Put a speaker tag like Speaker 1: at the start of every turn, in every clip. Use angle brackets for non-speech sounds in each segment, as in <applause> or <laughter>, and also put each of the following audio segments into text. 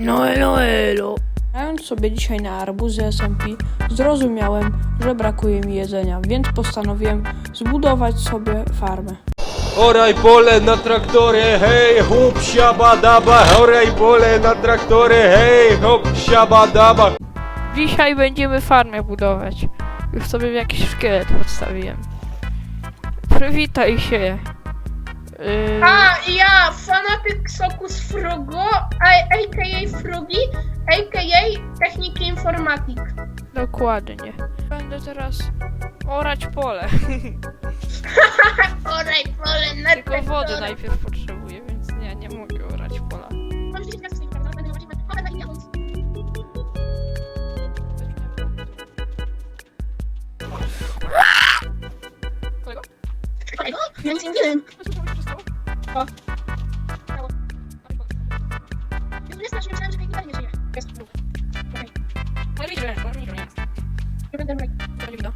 Speaker 1: No elo elo. Grając sobie dzisiaj na arbuzy SMP, zrozumiałem, że brakuje mi jedzenia, więc postanowiłem zbudować sobie farmę.
Speaker 2: Oraj pole na traktory, hej, hup, siaba, daba, oraj pole na traktory, hej, hop, siaba, daba.
Speaker 1: Dzisiaj będziemy farmę budować. Już sobie jakiś szkielet podstawiłem. Przywitaj się. Yy,
Speaker 3: A, ja, fanatyk Sokus Frugo, a- a.k.a. Frugi, a.k.a. Techniki Informatik.
Speaker 1: dokładnie. Będę teraz orać pole. <laughs>
Speaker 3: Oraj, pole, na
Speaker 1: Tylko wody najpierw potrzebuję, więc nie, nie mogę orać pola. Kolego?
Speaker 3: Kolego? Ja. O. Nie znasz, myślałem, że nie. Jest. Okej.
Speaker 1: Ale widzisz, że może jest.
Speaker 3: Nie będę robić.
Speaker 1: Nie widać.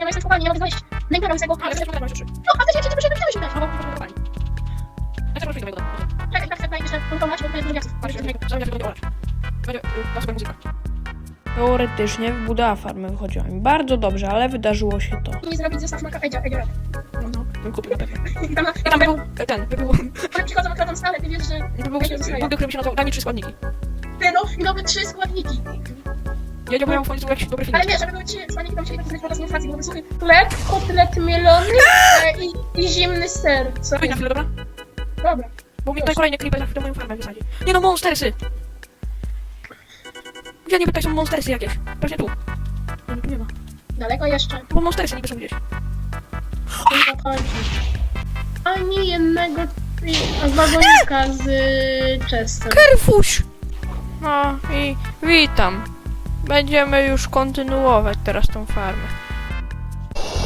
Speaker 3: Ja jestem spokojnie, nie mogę znaleźć. Najpierw tego.
Speaker 1: Ale też masz trzy.
Speaker 3: No, a muszę wyjść dać.
Speaker 1: Albo po prostu Ja też muszę do tego.
Speaker 3: Czekaj, tak, tak, jeszcze kontrolować, bo to jest drugi
Speaker 1: Patrz, zamiast tego orać. Będzie sobie muzyka. Teoretycznie budowa farmy wychodziła mi bardzo dobrze, ale wydarzyło się to.
Speaker 3: Nie zrobić zestaw maka. Ejdzia, ejdzia.
Speaker 1: Bym kupił na pewno.
Speaker 3: Tam,
Speaker 1: I tam by był ten, by był,
Speaker 3: one przychodzą, kładą stale, ty wiesz, że...
Speaker 1: by był budynek, który by się nazywał Daj mi trzy składniki.
Speaker 3: Ty no, i nowe trzy składniki.
Speaker 1: Ja nie byłem w końcu jakiś dobry film.
Speaker 3: Ale nie, żeby były trzy składniki, to musieli napisać podczas inflacji, byłby suchy chleb, kotlet mielony <laughs> e, i, i zimny ser. Co?
Speaker 1: Wyjdź na chwilę, dobra?
Speaker 3: Dobra.
Speaker 1: Bo mi tutaj kolejny creeper na chwilę moją farmę wysadzi. Nie no, monstersy! Gdzie niby tutaj są monstersy jakieś? Pewnie tu. Nie, no tu nie ma.
Speaker 3: Daleko jeszcze.
Speaker 1: Bo monstersy niby są gdzieś.
Speaker 3: Ani jednego wagonika z y, Chestem.
Speaker 1: Kerfuś! No i witam. Będziemy już kontynuować teraz tą farmę.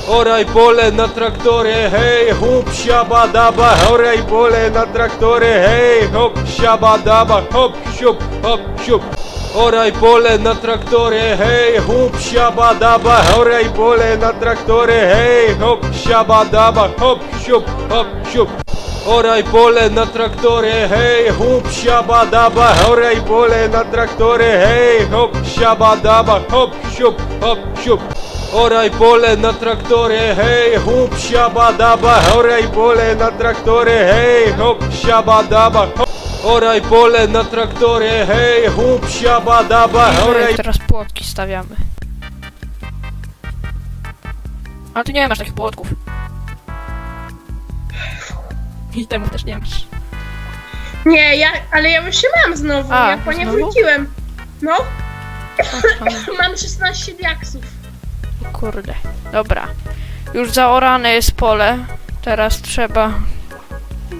Speaker 2: Oraj pole na traktory, hej, hup, siaba, daba, oraj pole na traktory, hej, hop, siaba, daba, hop, siup, hop, siup. Oraj pole na traktory, hej, hup, siaba, daba, oraj pole na traktory, hej, hop, siaba, daba, hop, siup, hop, siup. Oraj pole na traktory, hej, hup, siaba, daba, oraj pole na traktory, hej, hop, siaba, daba, hop, siup, hop, siup. Oraj pole na traktory, hej, hup, siaba, daba, oraj pole na traktory, hej, hop, siaba, daba, hop. Oraj pole na traktory, hej, hup, siaba, daba,
Speaker 1: I
Speaker 2: oraj
Speaker 1: teraz płotki stawiamy. Ale ty nie masz takich płotków. I temu też nie masz.
Speaker 3: Nie, ja, ale ja już się mam znowu,
Speaker 1: A,
Speaker 3: ja po nie
Speaker 1: znowu?
Speaker 3: wróciłem. No, <laughs> mam 16 diaksów.
Speaker 1: o kurde. Dobra. Już zaorane jest pole. Teraz trzeba...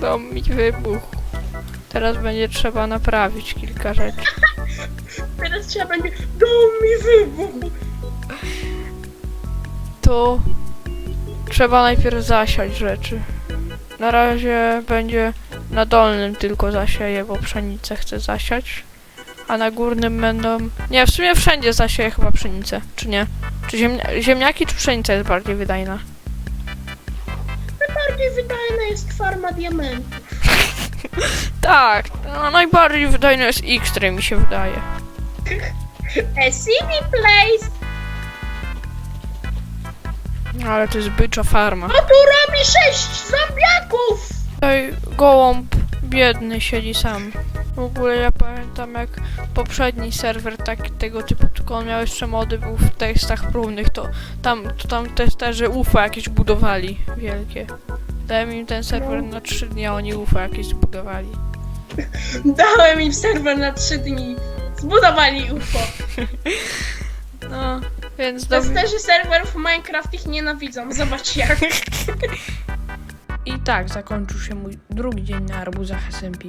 Speaker 1: Dom mi wybuchł. Teraz będzie trzeba naprawić kilka rzeczy. <laughs>
Speaker 3: Teraz trzeba będzie... Dom mi wybuchł.
Speaker 1: to trzeba najpierw zasiać rzeczy. Na razie będzie na dolnym tylko zasieję, bo pszenicę chcę zasiać. A na górnym będą... Nie, w sumie wszędzie zasieję chyba pszenicę, czy nie? Czy ziemnia... ziemniaki, czy pszenica jest bardziej wydajna?
Speaker 3: Najbardziej wydajna jest farma diamentów. <laughs>
Speaker 1: Tak, no, najbardziej wydajny jest X-Ray mi się wydaje.
Speaker 3: A city place.
Speaker 1: Ale to jest bycza farma.
Speaker 3: No tu robi 6 zombiaków.
Speaker 1: Tutaj gołąb biedny siedzi sam. W ogóle ja pamiętam jak poprzedni serwer taki tego typu, tylko on miał jeszcze mody, był w tekstach próbnych, to tam, to tam testerzy UFO jakieś budowali wielkie. Dałem im ten serwer na 3 dni, a oni UFO jakieś zbudowali. <laughs>
Speaker 3: Dałem im serwer na 3 dni. Zbudowali UFO. <laughs>
Speaker 1: No, więc do...
Speaker 3: Testerzy serwerów Minecraft ich nienawidzą. Zobacz jak. <laughs>
Speaker 1: I tak zakończył się mój drugi dzień na arbuzach SMP.